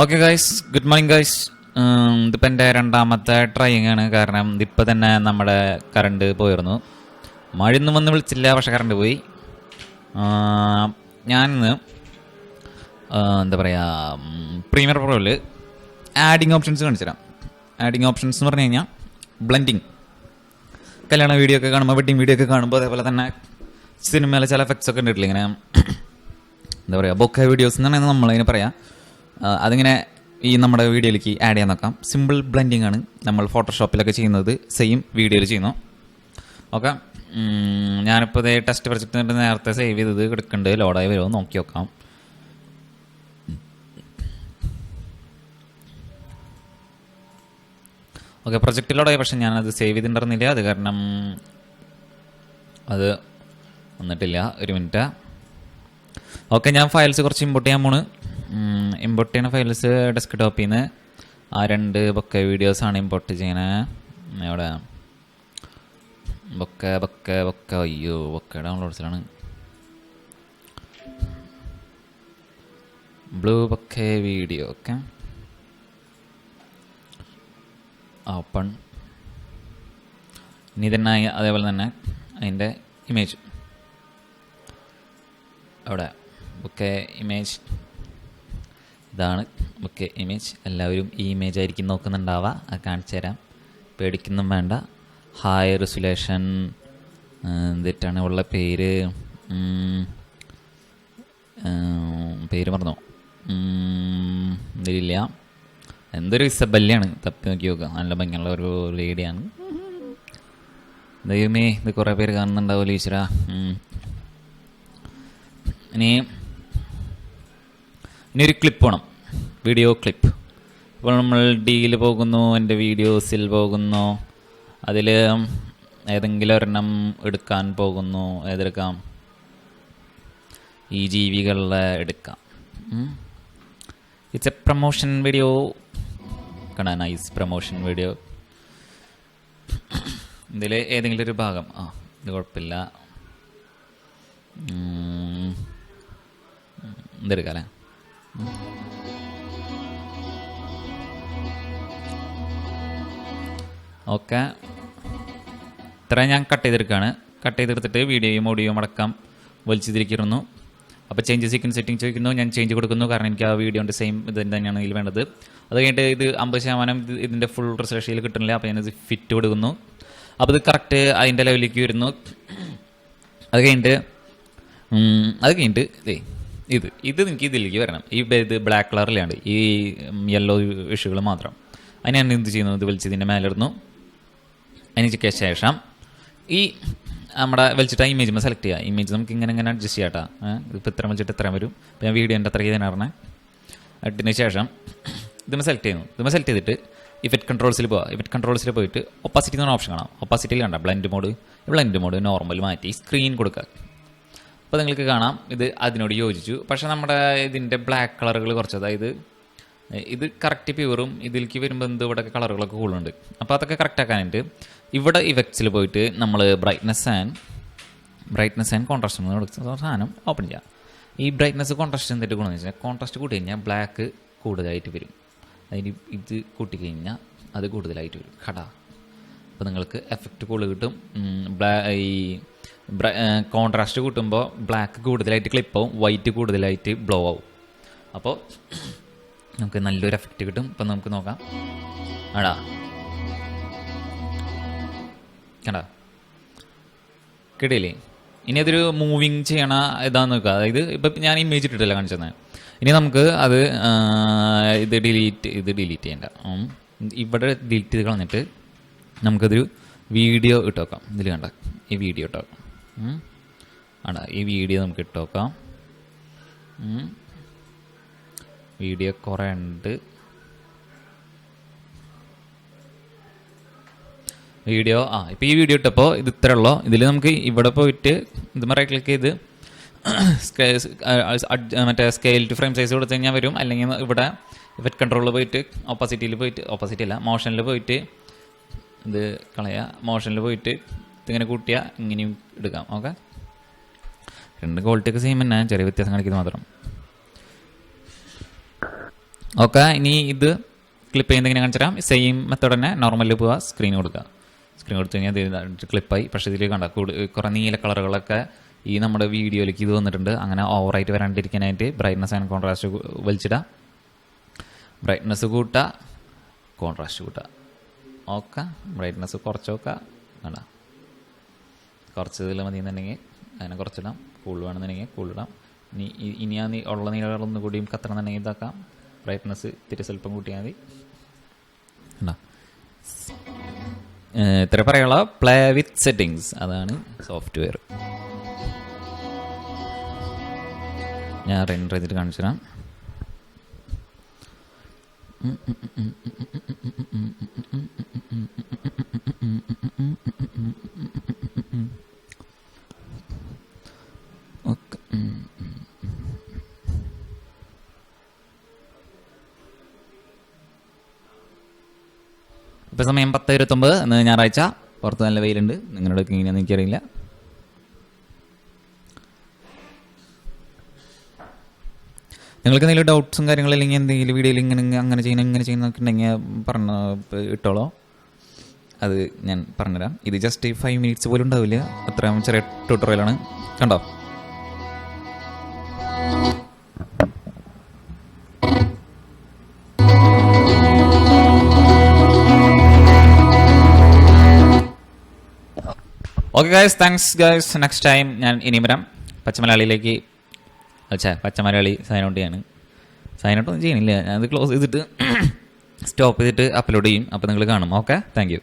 Okay guys good morning guys ഇതിപ്പോൾ എന്റെ രണ്ടാമത്തെ ട്രൈയിങ് ആണ്. കാരണം ഇതിപ്പോൾ തന്നെ നമ്മുടെ കറണ്ട് പോയിരുന്നു. മഴയൊന്നും വന്ന് വിളിച്ചില്ല പക്ഷെ കറണ്ട് പോയി. ഞാനിന്ന് എന്താ പറയുക പ്രീമിയർ പ്രോയിൽ ആഡിങ് ഓപ്ഷൻസ് കാണിച്ചു തരാം. ആഡിങ് ഓപ്ഷൻസ് എന്ന് പറഞ്ഞു കഴിഞ്ഞാൽ ബ്ലെൻഡിങ് കല്യാണ വീഡിയോ ഒക്കെ കാണുമ്പോൾ വെഡിങ് വീഡിയോ ഒക്കെ കാണുമ്പോൾ അതേപോലെ തന്നെ സിനിമയിലെ ചില എഫക്ട്സ് ഒക്കെ ഉണ്ടിട്ടില്ല ഇങ്ങനെ? എന്താ പറയുക ബൊക്ക വീഡിയോസ് എന്നാണ് നമ്മളതിന് പറയാം അതിങ്ങനെ ഈ നമ്മുടെ വീഡിയോയിലേക്ക് ആഡ് ചെയ്യാൻ നോക്കാം. സിമ്പിൾ ബ്ലെൻഡിങ് ആണ് നമ്മൾ ഫോട്ടോഷോപ്പിലൊക്കെ ചെയ്യുന്നത്. സെയിം വീഡിയോയിൽ ചെയ്യുന്നു. ഓക്കെ ഞാനിപ്പോൾ ഇതേ ടെസ്റ്റ് പ്രൊജക്റ്റ് നേരത്തെ സേവ് ചെയ്തത് എടുക്കുന്നുണ്ട് ലോഡായി വരുമോ നോക്കി നോക്കാം. ഓക്കെ പ്രൊജക്റ്റിലോടായി പക്ഷെ ഞാനത് സേവ് ചെയ്തിട്ടുണ്ടായിരുന്നില്ല. അത് കാരണം അത് വന്നിട്ടില്ല. ഒരു മിനിറ്റ് ഓക്കെ ഞാൻ ഫയൽസ് കുറച്ച് ഇമ്പോർട്ട് ചെയ്യാൻ പോണ്. ഇമ്പോർട്ട് ചെയ്യുന്ന ഫയൽസ് ഡെസ്ക് ടോപ്പിൽ നിന്ന് ആ രണ്ട് ബൊക്കെ വീഡിയോസാണ് ഇമ്പോർട്ട് ചെയ്യണേ. ഇവിടെ ബൊക്കെ ബൊക്കെ ബൊക്കെ. അയ്യോ bokeh ഡൗൺലോഡ്സിലാണ് blue bokeh video okay. Open ഇനി തന്നെ അതേപോലെ തന്നെ അതിന്റെ ഇമേജ് അവിടെ. ബുക്കെ ഇമേജ് ഇതാണ് ഓക്കെ ഇമേജ് എല്ലാവരും ഈ ഇമേജ് ആയിരിക്കും നോക്കുന്നുണ്ടാവുക. അത് കാണിച്ചു തരാം. പേടിക്കൊന്നും വേണ്ട. ഹായ് റെസുലേഷൻ എന്നിട്ടാണ് ഉള്ള പേര്? പേര് മറന്നോ? ഇതിലില്ല. എന്തൊരു ഇസബല്യാണ് തപ്പി നോക്കി നോക്കുക നല്ല ഭംഗിയുള്ള ഒരു ലേഡിയാണ് ദൈവമേ ഇത് കുറേ പേര് കാണുന്നുണ്ടാവുമല്ലോ ഈശ്വര. ഇനി ഇനി ഒരു ക്ലിപ്പ് വേണം. വീഡിയോ ക്ലിപ്പ് ഇപ്പോൾ നമ്മൾ ഡിയിൽ പോകുന്നു എന്റെ വീഡിയോസിൽ പോകുന്നു. അതിൽ ഏതെങ്കിലും ഒരെണ്ണം എടുക്കാൻ പോകുന്നു ഏതെടുക്കാം? ഈ ജീവികളെ എടുക്കാം. ഇറ്റ്സ് എ പ്രൊമോഷൻ വീഡിയോ കാണാൻ നൈസ് പ്രൊമോഷൻ വീഡിയോ ഇതിൽ ഏതെങ്കിലും ഒരു ഭാഗം. ആ ഇത് കുഴപ്പമില്ല. എന്തെടുക്കാം അല്ലേ? ഓക്കെ. ഇത്ര ഞാൻ കട്ട് ചെയ്തെടുക്കുകയാണ്. കട്ട് ചെയ്തെടുത്തിട്ട് വീഡിയോയും ഓഡിയോയും അടക്കം വലിച്ചു തിരിക്കുന്നു അപ്പോൾ ചേഞ്ച് സീക്വൻസ് സെറ്റിംഗ് ചോദിക്കുന്നു ഞാൻ ചേഞ്ച് കൊടുക്കുന്നു കാരണം എനിക്ക് ആ വീഡിയോന്റെ സെയിം ഇത് തന്നെയാണ് ഇതിൽ വേണ്ടത്. അത് കഴിഞ്ഞിട്ട് ഇത് അമ്പത് ശതമാനം ഇത് ഇതിന്റെ ഫുൾ റിസർഷയിൽ കിട്ടുന്നില്ല അപ്പോൾ ഞാനിത് ഫിറ്റ് കൊടുക്കുന്നു. അപ്പോൾ ഇത് കറക്റ്റ് അതിന്റെ ലെവലിലേക്ക് വരുന്നു. അത് കഴിഞ്ഞിട്ട് അത് കഴിഞ്ഞിട്ട് ഇത് ഇത് എനിക്ക് ഇതിലേക്ക് വരണം. ഈ ഇത് ബ്ലാക്ക് കളറിലാണ് ഈ യെല്ലോ ഇഷ്യൂകൾ മാത്രം. അതിനെന്ത് ചെയ്യുന്നു? ഇത് വലിച്ച് ഇതിന്റെ മേലിടുന്നു. അതിന് ശേഷം ഈ നമ്മുടെ വലിച്ചിട്ട് ആ ഇമേജ് സെലക്ട് ചെയ്യുക ഇമേജ് നമുക്ക് ഇങ്ങനെ ഇങ്ങനെ അഡ്ജസ്റ്റ് ചെയ്യാം കേട്ടോ ഇപ്പോൾ ഇത്ര വലിച്ചിട്ട് ഇത്രയും വരും. അപ്പോൾ ഞാൻ വീഡിയോ എന്റെ അത്ര ചെയ്തതിനാ പറഞ്ഞത് അതിന് ശേഷം ഇതുമ്മ സെലക്ട് ചെയ്യുന്നു. ഇതുമ്മ സെലക്ട് ചെയ്തിട്ട് ഇഫക്റ്റ് കൺട്രോൾസിൽ പോവുക ഇഫക്റ്റ് കൺട്രോൾസിൽ പോയിട്ട് ഒപ്പാസിറ്റി എന്ന് പറഞ്ഞ ഓപ്ഷൻ കാണാം. ഒപ്പാസിറ്റിയിൽ കണ്ട blend mode blend mode normal മാറ്റി സ്ക്രീൻ കൊടുക്കുക അപ്പോൾ നിങ്ങൾക്ക് കാണാം. ഇത് അതിനോട് യോജിച്ചു. പക്ഷേ നമ്മുടെ ഇതിന്റെ ബ്ലാക്ക് കളറുകൾ കുറച്ച് അതായത് ഇത് കറക്റ്റ് പ്യൂറും ഇതിലേക്ക് വരുമ്പോൾ എന്ത് ഇവിടെ കളറുകളൊക്കെ കൂടുതലുണ്ട്. അപ്പോൾ അതൊക്കെ കറക്റ്റ് ആക്കാനായിട്ട് ഇവിടെ ഇഫക്ട്സിൽ പോയിട്ട് നമ്മൾ brightness and brightness and contrast എന്ന് കൊടുത്ത സാധനം ഓപ്പൺ ചെയ്യാം. ഈ ബ്രൈറ്റ്നസ് കോൺട്രാസ്റ്റ് എന്തിട്ട് ഗുണമെന്ന് വെച്ചാൽ കോൺട്രാസ്റ്റ് കൂട്ടി കഴിഞ്ഞാൽ ബ്ലാക്ക് കൂടുതലായിട്ട് വരും. അതിന് ഇത് കൂട്ടി കഴിഞ്ഞാൽ അത് കൂടുതലായിട്ട് വരും. കട അപ്പോൾ നിങ്ങൾക്ക് എഫക്റ്റ് കൂടുതൽ കിട്ടും. ബ്ലാ ഈ കോൺട്രാസ്റ്റ് കൂട്ടുമ്പോൾ ബ്ലാക്ക് കൂടുതലായിട്ട് ക്ലിപ്പാവും വൈറ്റ് കൂടുതലായിട്ട് ബ്ലോ ആവും. അപ്പോൾ നമുക്ക് നല്ലൊരു എഫക്റ്റ് കിട്ടും. ഇപ്പം നമുക്ക് നോക്കാം. ആടാ. കണ്ടാ. കിട്ടിയില്ലേ ഇനി അതൊരു മൂവിങ് ചെയ്യണ ഇതാന്ന് നോക്കുക അതായത് ഇപ്പം ഞാൻ ഇമേജ് ഇട്ടിട്ടില്ല കാണിച്ചത് ഇനി നമുക്ക് അത് ഇത് ഡിലീറ്റ് ഇത് ഡിലീറ്റ് ചെയ്യണ്ട. ഇവിടെ ഡിലീറ്റ് ചെയ്ത് കളഞ്ഞിട്ട് നമുക്കതൊരു വീഡിയോ ഇട്ട് വെക്കാം ഇതിൽ കണ്ട ഈ വീഡിയോ ഇട്ട് വെക്കാം. ആടാ ഈ വീഡിയോ നമുക്ക് ഇട്ട് വെക്കാം വീഡിയോ കുറേ ഉണ്ട്. വീഡിയോ ആ ഇപ്പോൾ ഈ വീഡിയോ ഇട്ടപ്പോൾ ഇത് ഇത്ര ഉള്ളൂ. ഇതിൽ നമുക്ക് ഇവിടെ പോയിട്ട് ഇത് റൈറ്റ് ക്ലിക്ക് ചെയ്ത് മറ്റേ സ്കെയിൽ ടു ഫ്രെയിം സൈസ് കൊടുത്തു കഴിഞ്ഞാൽ വരും. അല്ലെങ്കിൽ ഇവിടെ ഇഫക്റ്റ് കൺട്രോളിൽ പോയിട്ട് ഓപ്പോസിറ്റിയിൽ പോയിട്ട് ഓപ്പോസിറ്റ് അല്ല മോഷനിൽ പോയിട്ട് ഇത് കളയുക മോഷനിൽ പോയിട്ട് ഇതിങ്ങനെ കൂട്ടിയാൽ ഇങ്ങനെയും എടുക്കാം. ഓക്കെ? രണ്ട് ക്വാളിറ്റി ഒക്കെ സെയിം തന്നെ ചെറിയ വ്യത്യാസം കാണിക്കുന്നത് മാത്രം. ഓക്കെ ഇനി ഇത് ക്ലിപ്പ് ചെയ്യുന്നത് എങ്ങനെ കാണിച്ചു തരാം സെയിം മെത്തേഡ് തന്നെ നോർമലിൽ പോവുക സ്ക്രീൻ കൊടുക്കുക സ്ക്രീൻ കൊടുത്തു കഴിഞ്ഞാൽ ക്ലിപ്പായി പക്ഷേ ഇതിൽ കണ്ട? കുറേ നീല കളറുകളൊക്കെ ഈ നമ്മുടെ വീഡിയോയിലേക്ക് ഇത് വന്നിട്ടുണ്ട്. അങ്ങനെ ഓവറായിട്ട് വരാണ്ടിരിക്കാനായിട്ട് ബ്രൈറ്റ്നസ് ആൻഡ് കോൺട്രാസ്റ്റ് വലിച്ചിടാം. ബ്രൈറ്റ്നസ് കൂട്ടുക കോൺട്രാസ്റ്റ് കൂട്ടുക ഓക്കെ ബ്രൈറ്റ്നസ് കുറച്ച് നോക്കുക വേണ്ട കുറച്ച് ഇതിൽ മതി എന്നുണ്ടെങ്കിൽ അതിനെ കുറച്ചിടാം. കൂൾ വേണമെന്നുണ്ടെങ്കിൽ കൂളിടാം ഇനി ഇനി ആ ഉള്ള നീളകളൊന്നും കൂടിയും കത്തണമെന്നുണ്ടെങ്കിൽ ഇതാക്കാം. ബ്രൈറ്റ്നസ് ഇത്തിരി സ്വല്പം കൂട്ടിയാൽ മതി. കണ്ടോ? ഇത്ര പറയാനുള്ള പ്ലേ വിത്ത് സെറ്റിങ്സ് അതാണ് സോഫ്റ്റ്വെയർ ഞാൻ റെൻഡർ ചെയ്തിട്ട് കാണിച്ചു തരാം ഓക്കെ ഇപ്പം സമയം പത്ത് ഇരുപത്തൊമ്പത് ഇന്ന് ഞായറാഴ്ച. പുറത്ത് നല്ല വെയിലുണ്ട്. നിങ്ങളുടെ ഇങ്ങനെയാണെന്ന് എനിക്കറിയില്ല. നിങ്ങൾക്ക് എന്തെങ്കിലും ഡൗട്ട്സും കാര്യങ്ങളും അല്ലെങ്കിൽ എന്തെങ്കിലും വീഡിയോയിൽ ഇങ്ങനെ അങ്ങനെ ചെയ്യണം ഇങ്ങനെ ചെയ്യുന്നൊക്കെ ഉണ്ടെങ്കിൽ പറഞ്ഞ ഇട്ടോളോ. അത് ഞാൻ പറഞ്ഞുതരാം. ഇത് ജസ്റ്റ് ഫൈവ് മിനിറ്റ്സ് പോലും ഉണ്ടാവില്ല. അത്രയും ചെറിയ ട്യൂട്ടോറിയലാണ് കണ്ടോ? Okay guys thanks guys next time ഞാൻ ഇനി വരാം. പച്ചമലയാളിയിലേക്ക് അച്ഛാ പച്ചമലയാളി സൈൻ ഔട്ട് ചെയ്യാണ്. സൈൻ ഔട്ട് ഒന്നും ചെയ്യണില്ല. ഞാനത് ക്ലോസ് ചെയ്തിട്ട് സ്റ്റോപ്പ് ചെയ്തിട്ട് അപ്ലോഡ് ചെയ്യും. അപ്പോൾ നിങ്ങൾ കാണും. Okay thank